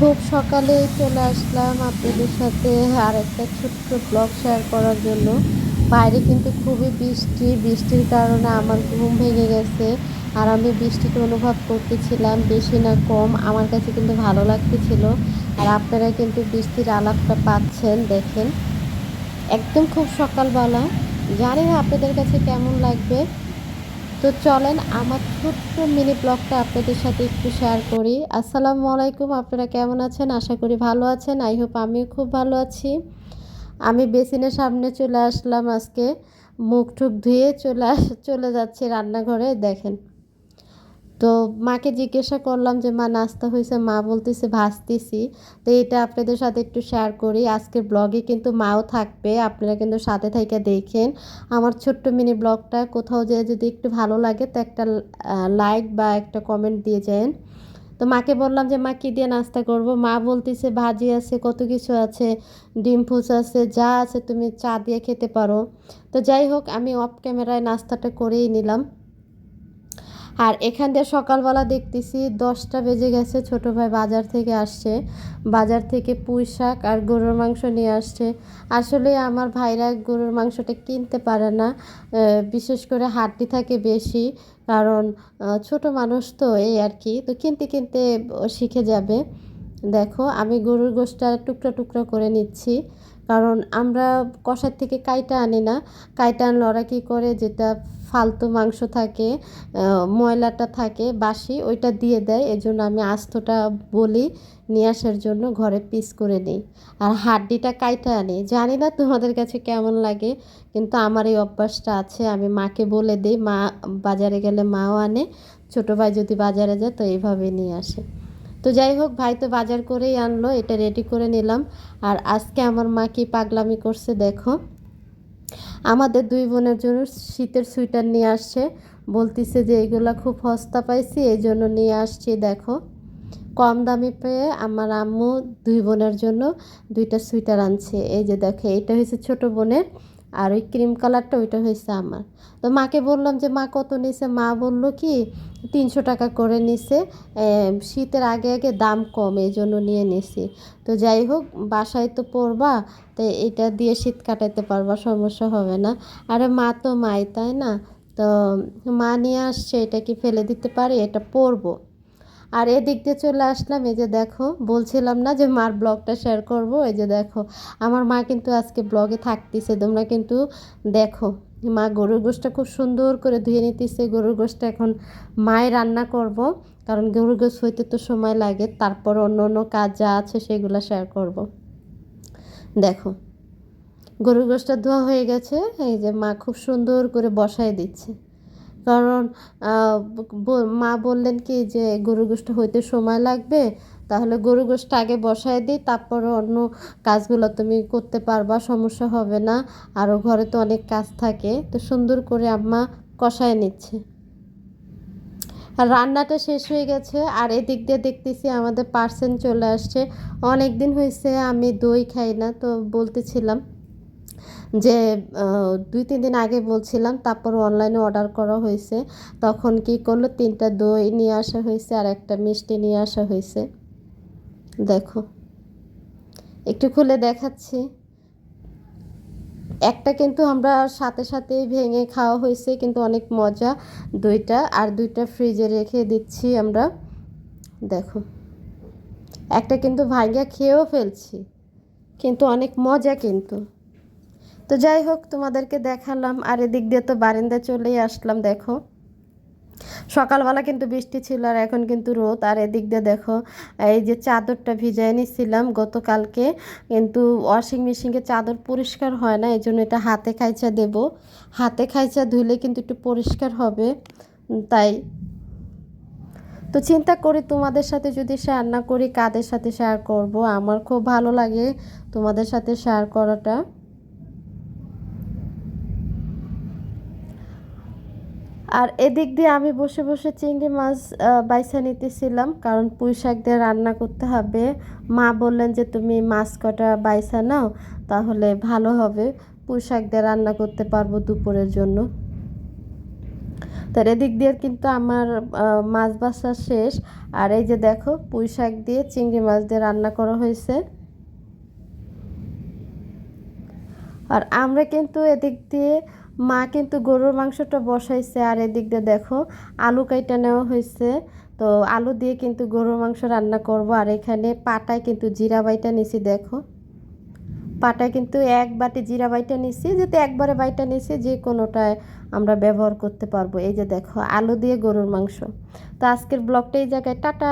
খুব সকালে চলে আসলাম আপনাদের সাথে আর একটা ছোট্ট ব্লগ শেয়ার করার জন্য। বাইরে কিন্তু খুবই বৃষ্টি, বৃষ্টির কারণে আমার ঘুম ভেঙে গেছে আর আমি বৃষ্টিটা অনুভব করতেছিলাম বেশি না কম। আমার কাছে কিন্তু ভালো লাগতেছিল আর আপনারা কিন্তু বৃষ্টির আলাপটা পাচ্ছেন, দেখেন। একদম খুব সকালবেলা। জানি না আপনাদের কাছে কেমন লাগবে। তো চলেন আমার ছোট্ট মিনি ব্লগটা আপনাদের সাথে একটু শেয়ার করি। আসসালামু আলাইকুম, আপনারা কেমন আছেন? আশা করি ভালো আছেন। আই হোপ আমিও খুব ভালো আছি। আমি বেসিনের সামনে চলে আসলাম আজকে। মুখ টুক ধুয়ে চলে আস চলে যাচ্ছি রান্নাঘরে, দেখেন। তো মাকে জিজ্ঞাসা করলাম যে, মা, নাস্তা হয়েছে? মা বলতেছে, ভাজতেছি। তো এটা আপনাদের সাথে একটু শেয়ার করি। আজকের ব্লগে কিন্তু মাও থাকবে। আপনারা কিন্তু সাথে থেকে দেখেন। আমার ছোট্ট মিনি ব্লগটা কোথাও যেয়ে যদি একটু ভালো লাগে, তো একটা লাইক বা একটা কমেন্ট দিয়ে যান। তো মাকে বললাম যে, মা, কী দিয়ে নাস্তা করব? মা বলতেছে, ভাজি আছে, কত কিছু আছে, ডিম ফুস আছে, যা আছে তুমি চা দিয়ে খেতে পারো। তো যাই হোক, আমি অফ ক্যামেরায় নাস্তাটা করেই নিলাম। আর এখান দিয়ে সকালবেলা দেখতেছি দশটা বেজে গেছে, ছোট ভাই বাজার থেকে আসছে। বাজার থেকে পুঁই শাক আর গরুর মাংস নিয়ে আসছে। আসলে আমার ভাইরা গরুর মাংসটা কিনতে পারে না বিশেষ করে হাড্ডি থাকে বেশি, কারণ ছোট মানুষ তো এই আর কি। তো কিনতে কিনতে শিখে যাবে। দেখো, আমি গরুর গোষ্ঠটা টুকরা টুকরা করে নিচ্ছি, কারণ আমরা কষার থেকে কাইটা আনি না। কাইটা আনলে ওরা কী করে, যেটা ফালতু মাংস থাকে ময়লাটা থাকে, বাসি, ওইটা দিয়ে দেয়। এজন্য আমি আস্তটা বলি নিয়ে আসার জন্য ঘরে পিস করে নিই। আর হাড্ডিটা কাইটা আনি। জানি না তোমাদের কাছে কেমন লাগে, কিন্তু আমার এই অভ্যাসটা আছে। আমি মাকে বলে দিই, মা বাজারে গেলে মাও আনে, ছোটো ভাই যদি বাজারে যায় তো এইভাবে নিয়ে আসে। তো যাই হোক, ভাই তো বাজার করেই আনলো, এটা রেডি করে নিলাম। আর আজকে আমার মা কি পাগলামি করছে দেখো। আমাদের দুই বোনের জন্য শীতের সুইটার নিয়ে আসছে। বলতেছে যে এগুলো খুব সস্তা পাইছি, এই জন্য নিয়ে আসছি, দেখো। কম দামি পেয়ে আমার আম্মু দুই বোনের জন্য দুইটা সুইটার আনছে। এই যে দেখো এটা হয়েছে ছোট বোনের আর ওই ক্রিম কালারটা ওইটা হয়েছে আমার। তো মাকে বললাম যে, মা কত নিছে মা বলল কি, তিনশো টাকা করে নিছে শীতের আগে আগে দাম কম, এই জন্য নিয়ে নিছি তো যাই হোক, বাসায় তো পরবা, তো এটা দিয়ে শীত কাটাতে পারবা, সমস্যা হবে না। আরে মা তো মাই, তাই না? তো মা নিয়ে আসছে, এটা কি ফেলে দিতে পারি? এটা পরবো। আর এদিক দিয়ে চলে আসলাম, এই যে দেখো, বলছিলাম না যে মার ব্লগটা শেয়ার করব, এই যে দেখো, আমার মা কিন্তু আজকে ব্লগে থাকতেছে, তোমরা কিন্তু দেখো, মা গরুর গোষ্ঠটা খুব সুন্দর করে ধুয়ে নিতেছে, গরুর গোষ্ঠটা এখন মায় রান্না করব, কারণ গরুর গোষ্ঠ হইতে তো সময় লাগে, তারপর অন্য অন্য কাজ যা আছে সেগুলো শেয়ার করব। দেখো, গরুর গোষ্ঠটা ধোয়া হয়ে গেছে, এই যে মা খুব সুন্দর করে বসায় দিচ্ছে। কারণ মা বললেন কি যে গরু গোষ্ঠ হইতে সময় লাগবে, তাহলে গরু গোষ্ঠ আগে বসায় দিই, তারপর অন্য কাজগুলো তুমি করতে পারবা, সমস্যা হবে না। আরও ঘরে তো অনেক কাজ থাকে, তো সুন্দর করে আম্মা কষায় নিচ্ছে। আর রান্নাটা শেষ হয়ে গেছে, আর এদিক দিয়ে দেখতেছি আমাদের পার্সেন্ট চলে আসছে। অনেক দিন হয়েছে আমি দই খাই না, তো বলতেছিলাম। যে দুই, তিন দিন আগে বলছিলাম, তারপর অনলাইনে অর্ডার করা হয়েছে। তখন কি করল? তিনটা দই নিয়ে আসা হয়েছে আর একটা মিষ্টি নিয়ে আসা হয়েছে। দেখো, একটু খুলে দেখাচ্ছি। একটা কিন্তু আমরা সাথে সাথে ভেঙে খাওয়া হয়েছে, কিন্তু অনেক মজা দুইটা। আর দুইটা ফ্রিজে রেখে দিচ্ছি আমরা। দেখো, একটা কিন্তু ভাঙ্গা খেয়েও ফেলছি, কিন্তু অনেক মজা কিন্তু। তো যাই হোক, তোমাদেরকে দেখালাম আর এদিক দিয়ে তো বারিন্দায় চলেই আসলাম, দেখো। সকালবেলা কিন্তু বৃষ্টি ছিল আর এখন কিন্তু রোদ। আর এদিক দিয়ে দেখো, এই যে চাদরটা ভিজাই নিছিলাম গতকালকে, কিন্তু ওয়াশিং মেশিনে চাদর পরিষ্কার হয় না, এই জন্য এটা হাতে খাইচা দেব। হাতে খাইচা ধুলে কিন্তু একটু পরিষ্কার হবে, তাই। তো চিন্তা করি তোমাদের সাথে যদি শেয়ার না করি, কাদের সাথে শেয়ার করব? আমার খুব ভালো লাগে তোমাদের সাথে শেয়ার করাটা। আর এদিক দিয়ে আমি বসে বসে চিংড়ি মাছ বাইসা নিতেছিলাম, কারণ পুঁই শাক দিয়ে রান্না করতে হবে। মা বললেন যে, তুমি মাছ কটা বাইসা নাও, তাহলে ভালো হবে। পুঁই শাক দিয়ে রান্না করতে পারব দুপুরের জন্য। তার এদিক দিয়ে কিন্তু আমার মাছ বাছা শেষ। আর এই যে দেখো পুঁই শাক দিয়ে চিংড়ি মাছ দিয়ে রান্না করা হয়েছে। আর আমরা কিন্তু এদিক দিয়ে মা কিন্তু গরুর মাংসটা বসাইছে আর এদিক দিয়ে দেখো আলু কাইটা নেওয়া হয়েছে তো আলু দিয়ে কিন্তু গরুর মাংস রান্না করব। আর এখানে পাটায় কিন্তু জিরা বাইটা নিছি দেখো। পাটায় কিন্তু এক বাটি জিরা বাইটা নিছি। যেহেতু একবারে বাইটা নিছি, যে কোনোটায় আমরা ব্যবহার করতে পারব। এই যে দেখো, আলু দিয়ে গরুর মাংস। তো আজকের ব্লগটা এই জায়গায়। টাটা!